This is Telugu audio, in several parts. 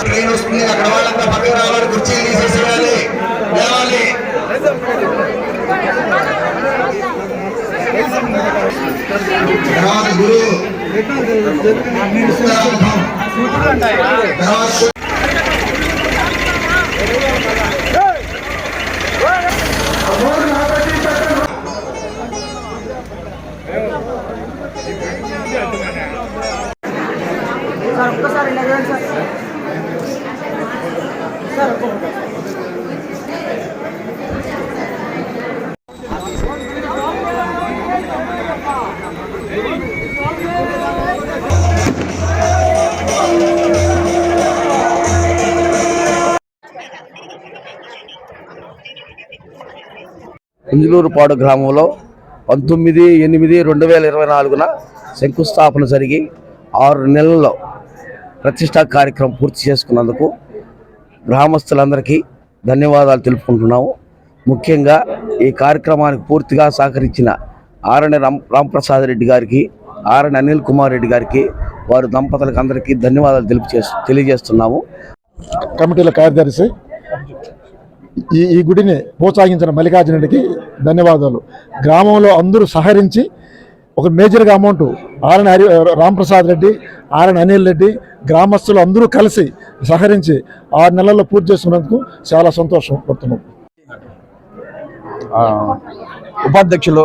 ట్రైన్ వస్తుంది అక్కడ వాళ్ళంతా పక్కకు రావాలి కుర్చీలు తీసేసేయాలి లేవాలి. తర్వాత గురువు. తర్వాత సార్ గ్రామంలో పంతొమ్మిది ఎనిమిది రెండు వేల ఇరవై నాలుగున శంకుస్థాపన జరిగి ఆరు నెలల్లో ప్రతిష్టా కార్యక్రమం పూర్తి చేసుకున్నందుకు గ్రామస్తులందరికీ ధన్యవాదాలు తెలుపుకుంటున్నాము. ముఖ్యంగా ఈ కార్యక్రమానికి పూర్తిగా సహకరించిన ఆరణి రామ్ రాంప్రసాద్ రెడ్డి గారికి ఆరణి అనిల్ కుమార్ రెడ్డి గారికి వారి దంపతులకు అందరికీ ధన్యవాదాలు తెలుపు తెలియజేస్తున్నాము. కమిటీల కార్యదర్శి ఈ ఈ గుడిని ప్రోత్సహించిన మల్లికార్జునుడికి ధన్యవాదాలు. గ్రామంలో అందరూ సహకరించి ఒక మేజర్గా amount RN Hari Ramprasad Reddy RN Anil Reddy గ్రామస్తులు అందరూ కలిసి సహకరించి ఆరు నెలల్లో పూర్తి చేసుకున్నందుకు చాలా సంతోషం పడుతున్నాం. ఉపాధ్యక్షులు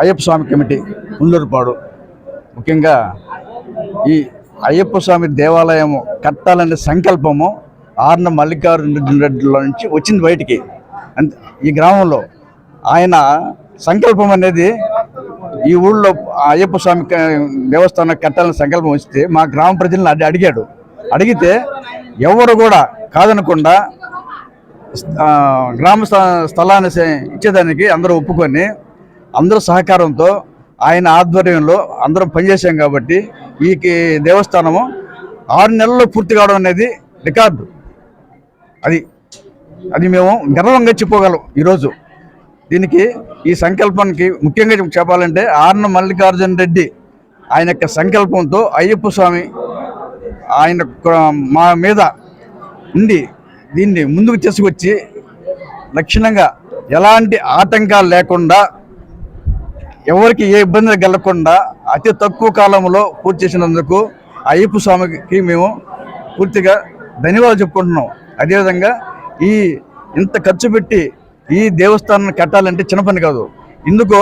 అయ్యప్ప స్వామి కమిటీ ఉండూరుపాడు ముఖ్యంగా ఈ అయ్యప్ప స్వామి దేవాలయం కట్టాలనే సంకల్పము ఆర్న మల్లికార్జున రెడ్డిలో నుంచి వచ్చింది బయటికి. అంతే ఈ గ్రామంలో ఆయన సంకల్పం అనేది ఈ ఊళ్ళో అయ్యప్ప స్వామి దేవస్థానం కట్టాలని సంకల్పం వస్తే మా గ్రామ ప్రజలను అడిగాడు. అడిగితే ఎవరు కూడా కాదనకుండా గ్రామ స్థ- స్థలాన్ని ఇచ్చేదానికి అందరూ ఒప్పుకొని అందరూ సహకారంతో ఆయన ఆధ్వర్యంలో అందరం పనిచేసాం కాబట్టి ఈ దేవస్థానము ఆరు నెలల్లో పూర్తి కావడం అనేది రికార్డు. అది అది మేము గర్వంగా చెప్పుకోగలం ఈరోజు. దీనికి ఈ సంకల్పానికి ముఖ్యంగా చెప్పాలంటే ఆర్న మల్లికార్జున రెడ్డి ఆయన యొక్క సంకల్పంతో అయ్యప్ప స్వామి ఆయన మా మీద ఉండి దీన్ని ముందుకు తీసుకొచ్చి లక్షణంగా ఎలాంటి ఆటంకాలు లేకుండా ఎవరికి ఏ ఇబ్బంది కలగకుండా అతి తక్కువ కాలంలో పూర్తి చేసినందుకు అయ్యప్ప స్వామికి మేము పూర్తిగా ధన్యవాదాలు చెప్పుకుంటున్నాం. అదేవిధంగా ఈ ఇంత ఖర్చు పెట్టి ఈ దేవస్థానాన్ని కట్టాలంటే చిన్న పని కాదు. ఇందుకు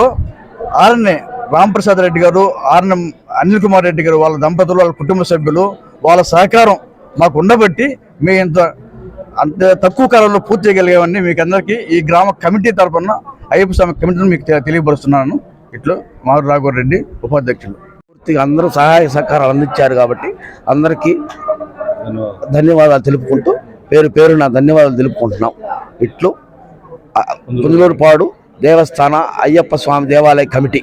ఆర్ఎన్ఏ రాంప్రసాద్ రెడ్డి గారు ఆర్ఎన్ అనిల్ కుమార్ రెడ్డి గారు వాళ్ళ దంపతులు వాళ్ళ కుటుంబ సభ్యులు వాళ్ళ సహకారం మాకు ఉండబట్టి మేము ఇంత అంత తక్కువ కాలంలో పూర్తి చేయగలిగామని మీకు అందరికీ ఈ గ్రామ కమిటీ తరఫున అయ్యప్ప స్వామి కమిటీని మీకు తె- తెలియపరుస్తున్నాను. ఇట్లు మారు రాఘవ రెడ్డి ఉపాధ్యక్షులు. పూర్తిగా అందరూ సహాయ సహకారాలు అందించారు కాబట్టి అందరికీ ధన్యవాదాలు తెలుపుకుంటూ పేరు పేరు నా ధన్యవాదాలు తెలుపుకుంటున్నాం. ఇట్లు కుందులూరుపాడు దేవస్థాన అయ్యప్ప స్వామి దేవాలయ కమిటీ.